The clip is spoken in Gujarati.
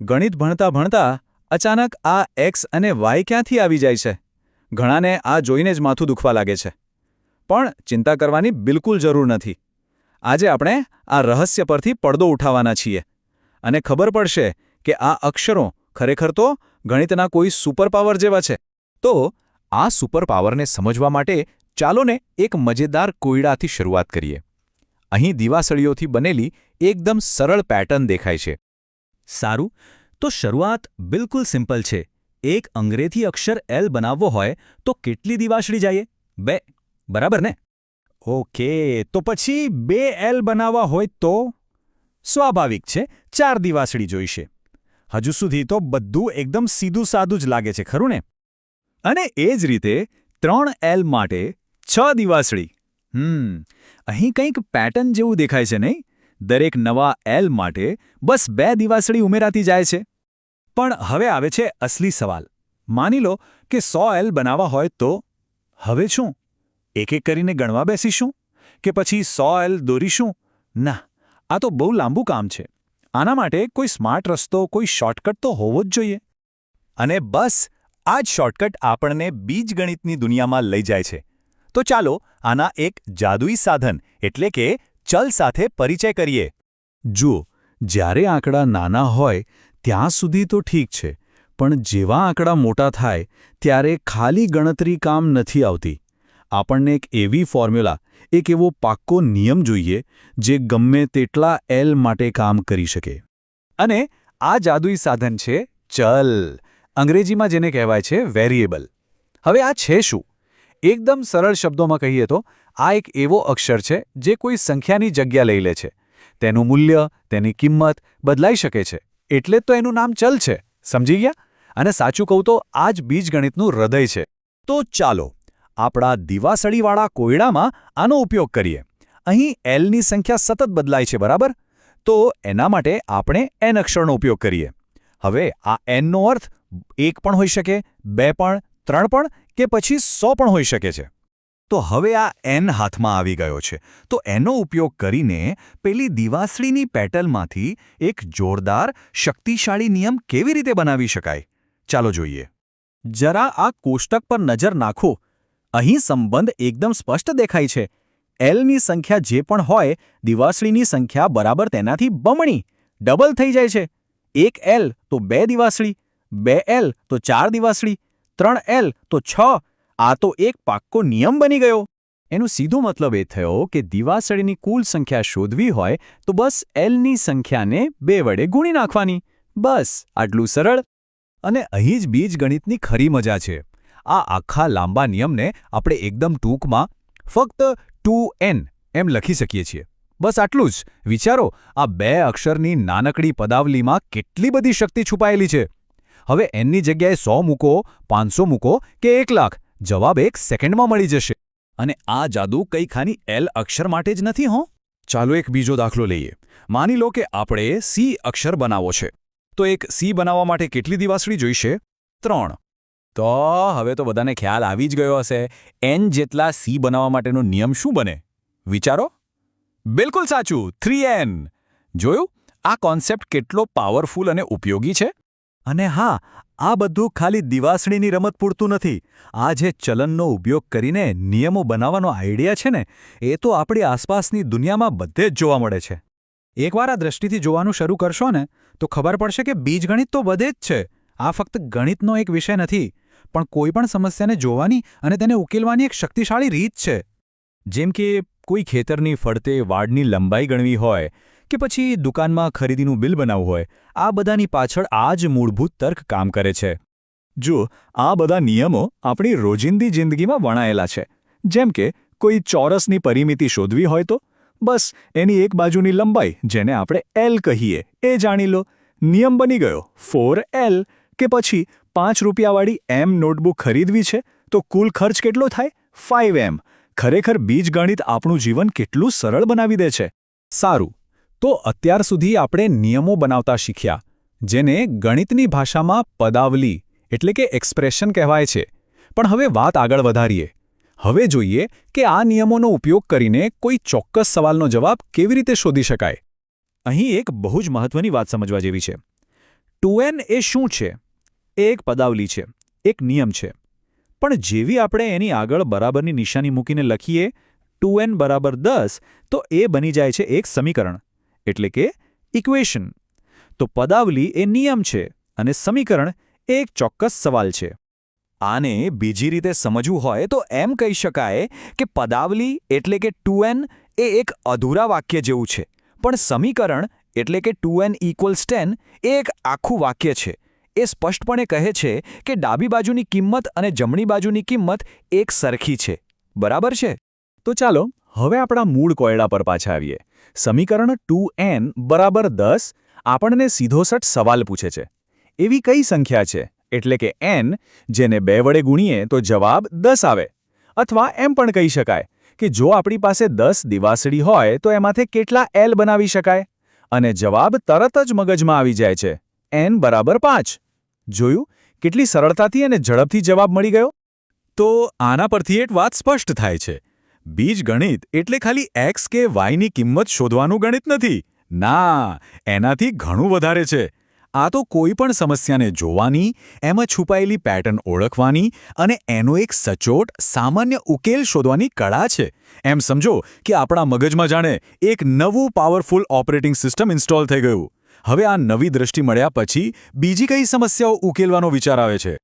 ગણિત ભણતા ભણતા અચાનક આ એક્સ અને વાય ક્યાંથી આવી જાય છે? ઘણાને આ જોઈને જ માથું દુખવા લાગે છે. પણ ચિંતા કરવાની બિલકુલ જરૂર નથી. આજે આપણે આ રહસ્ય પરથી પડદો ઉઠાવવાના છીએ. અને ખબર પડશે કે આ અક્ષરો ખરેખર તો ગણિતના કોઈ સુપરપાવર જેવા છે. તો આ સુપર પાવરને સમજવા માટે ચાલોને એક મજેદાર કોયડાથી શરૂઆત કરીએ. અહીં દીવાસળીઓથી બનેલી એકદમ સરળ પેટર્ન દેખાય છે. સારું? તો શરૂઆત બિલકુલ સિમ્પલ છે. એક અંગ્રેજી અક્ષર એલ બનાવવો હોય તો કેટલી દિવાસળી જાય બે. બરાબર ને? ઓકે, તો પછી બે એલ બનાવવા હોય તો? સ્વાભાવિક છે, ચાર દિવાસળી જોઈશે. હજુ સુધી તો બધું એકદમ સીધું સાદું જ લાગે છે, ખરું ને? અને એ જ રીતે ત્રણ એલ માટે છ દિવાસળી હમ, અહીં કંઈક પેટર્ન જેવું દેખાય છે, નહીં? દરેક નવા એલ માટે બસ બે દિવાસળી ઉમેરાતી જાય છે. પણ હવે આવે છે અસલી સવાલ. માની લો કે સો એલ બનાવવા હોય તો હવે શું? એક એક કરીને ગણવા બેસીશું? કે પછી સો એલ દોરીશું? ના, આ તો બહુ લાંબુ કામ છે. આના માટે કોઈ સ્માર્ટ રસ્તો, કોઈ શોર્ટકટ તો હોવો જ જોઈએ. અને બસ, આ જ શોર્ટકટ આપણને બીજગણિતની દુનિયામાં લઈ જાય છે. તો ચાલો આના એક જાદુઈ સાધન, એટલે કે ચલ સાથે પરિચય કરીએ. જુઓ, જ્યારે આંકડા નાના હોય, ત્યાં સુધી તો ઠીક છે, પણ જેવા આંકડા મોટા થાય, ત્યારે ખાલી ગણતરી કામ નથી આવતી. આપણને એક એવી ફોર્મ્યુલા, એક એવો પાક્કો નિયમ જોઈએ, જે ગમે તેટલા એલ માટે કામ કરી શકે. અને આ જાદુઈ સાધન છે ચલ. અંગ્રેજીમાં જેને કહેવાય છે વેરિયેબલ. હવે આ છે શું? એકદમ સરળ શબ્દોમાં કહીએ તો, આ એક એવો અક્ષર છે જે કોઈ સંખ્યાની જગ્યા લઈ લે છે. તેનું મૂલ્ય, તેની કિંમત બદલાઈ શકે છે. એટલે જ તો એનું નામ ચલ છે. સમજી ગયા? અને સાચું કહું તો, આ જ બીજગણિતનું હૃદય છે. તો ચાલો, આપણા દિવાસળીવાળા કોયડામાં આનો ઉપયોગ કરીએ. અહીં એલની સંખ્યા સતત બદલાય છે, બરાબર? તો એના માટે આપણે એન અક્ષરનો ઉપયોગ કરીએ. હવે આ એનનો અર્થ, એક પણ હોઈ શકે, બે પણ, ત્રણ પણ કે પછી સો પણ હોઈ શકે છે. તો હવે આ એન હાથમાં આવી ગયો છે. તો એનો ઉપયોગ કરીને પેલી દિવાસળીની પેટલમાંથી એક જોરદાર, શક્તિશાળી નિયમ કેવી રીતે બનાવી શકાય? ચાલો જોઈએ. જરા આ કોષ્ટક પર નજર નાખો. અહીં સંબંધ એકદમ સ્પષ્ટ દેખાય છે. એલની સંખ્યા જે પણ હોય, દિવાસળીની સંખ્યા બરાબર તેનાથી બમણી, ડબલ થઈ જાય છે. એક એલ તો બે દિવાસળી, બે એલ તો ચાર દિવાસળી ત્રણ એલ, તો છ. આ તો એક પાક્કો નિયમ બની ગયો. એનો સીધો મતલબ એ થયો કે દિવાસળીની કુલ સંખ્યા શોધવી હોય, તો બસ એલની સંખ્યાને બે વડે ગુણી નાખવાની. બસ, આટલું સરળ. અને અહીં જ બીજગણિતની ખરી મજા છે. આ આખા લાંબા નિયમને આપણે એકદમ ટૂંકમાં ફક્ત ટુ એન એમ લખી શકીએ છીએ. બસ આટલું જ. વિચારો, આ બે અક્ષરની નાનકડી પદાવલીમાં કેટલી બધી શક્તિ છુપાયેલી છે. હવે એનની જગ્યાએ સો મૂકો, પાંચસો મૂકો કે એક લાખ. જવાબ એક સેકન્ડમાં મળી જશે. અને આ જાદુ કંઈ ખાની એલ અક્ષર માટે જ નથી, હો? ચાલો એક બીજો દાખલો લઈએ. માની લો કે આપણે સી અક્ષર બનાવો છે. તો એક સી બનાવવા માટે કેટલી દિવાસળી જોઈશે? ત્રણ. તો હવે તો બધાને ખ્યાલ આવી જ ગયો હશે. એન જેટલા સી બનાવવા માટેનો નિયમ શું બને? વિચારો. બિલકુલ સાચું. Three N. જોયું? આ કોન્સેપ્ટ કેટલો પાવરફુલ અને ઉપયોગી છે? અને હા, આ બધું ખાલી દિવાસળીની રમત પૂરતું નથી. આ જે ચલનનો ઉપયોગ કરીને નિયમો બનાવવાનો આઈડિયા છે ને, એ તો આપણી આસપાસની દુનિયામાં બધે જ જોવા મળે છે. એકવાર આ દ્રષ્ટિથી જોવાનું શરૂ કરશો ને, તો ખબર પડશે કે બીજગણિત તો બધે જ છે. આ ફક્ત ગણિતનો એક વિષય નથી, પણ કોઈ પણ સમસ્યાને જોવાની અને તેને ઉકેલવાની એક શક્તિશાળી રીત છે. જેમ કે કોઈ ખેતરની ફરતે વાડની લંબાઈ ગણવી હોય કે પછી દુકાનમાં ખરીદીનું બિલ બનાવવું હોય, આ બધાની પાછળ આ જ મૂળભૂત તર્ક કામ કરે છે. જો આ બધા નિયમો આપણી રોજિંદી જિંદગીમાં વણાયેલા છે. જેમ કે, કોઈ ચોરસની પરિમિતિ શોધવી હોય તો, બસ એની એક બાજુની લંબાઈ જેને આપણે એલ કહીએ, એ જાણી લો. નિયમ બની ગયો ફોર એલ કે પછી પાંચ રૂપિયાવાળી એમ નોટબુક ખરીદવી છે, તો કુલ ખર્ચ કેટલો થાય? ફાઇવ એમ ખરેખર બીજગણિત આપણું જીવન કેટલું સરળ બનાવી દે છે. સારું. તો અત્યાર સુધી આપણે નિયમો બનાવતા શીખ્યા, જેને ગણિતની ભાષામાં પદાવલી એટલે કે એક્સપ્રેશન કહેવાય છે. પણ હવે વાત આગળ વધારીએ. હવે જોઈએ કે આ નિયમોનો ઉપયોગ કરીને કોઈ ચોક્કસ સવાલનો જવાબ કેવી રીતે શોધી શકાય. અહીં એક બહુ જ મહત્વની વાત સમજવા જેવી છે. ટુ એન એ શું છે? એ એક પદાવલી છે. એક નિયમ છે. પણ જેવી આપણે એની આગળ બરાબરની નિશાની મૂકીને લખીએ, ટુ એન બરાબર દસ, તો એ બની જાય છે એક સમીકરણ. એટલે કે ઇક્વેશન. તો પદાવલી એ નિયમ છે અને સમીકરણ એ એક ચોક્કસ સવાલ છે. આને બીજી રીતે સમજવું હોય તો એમ કહી શકાય કે પદાવલી એટલે કે ટુ એન એ એક અધૂરા વાક્ય જેવું છે, પણ સમીકરણ એટલે કે ટુ એન ઇક્વલ્સ ટેન એ એક આખું વાક્ય છે. એ સ્પષ્ટપણે કહે છે કે ડાબી બાજુની કિંમત અને જમણી બાજુની કિંમત એક સરખી છે. બરાબર છે? તો ચાલો હવે આપણા મૂળ કોયડા પર પાછા આવીએ. સમીકરણ ટુ એન બરાબર દસ આપણને સીધોસઠ સવાલ પૂછે છે. એવી કઈ સંખ્યા છે? એટલે કે એન જેને બે વડે ગુણીએ તો જવાબ દસ આવે. અથવા એમ પણ કહી શકાય કે જો આપણી પાસે દસ દિવાસળી હોય તો એમાંથી કેટલા એલ બનાવી શકાય? અને જવાબ તરત જ મગજમાં આવી જાય છે. એન બરાબર પાંચ. જોયું? કેટલી સરળતાથી અને ઝડપથી જવાબ મળી ગયો? તો આના પરથી એક વાત સ્પષ્ટ થાય છે. બીજગણિત એટલે ખાલી એક્સ કે વાયની કિંમત શોધવાનું ગણિત નથી. ના, એનાથી ઘણું વધારે છે. આ તો કોઈ પણ સમસ્યાને જોવાની, એમાં છુપાયેલી પેટર્ન ઓળખવાની અને એનો એક સચોટ, સામાન્ય ઉકેલ શોધવાની કળા છે. એમ સમજો કે આપણા મગજમાં જાણે એક નવું પાવરફુલ ઓપરેટિંગ સિસ્ટમ ઇન્સ્ટોલ થઈ ગયું. હવે આ નવી દ્રષ્ટિ મળ્યા પછી બીજી કઈ સમસ્યાઓ ઉકેલવાનો વિચાર આવે છે?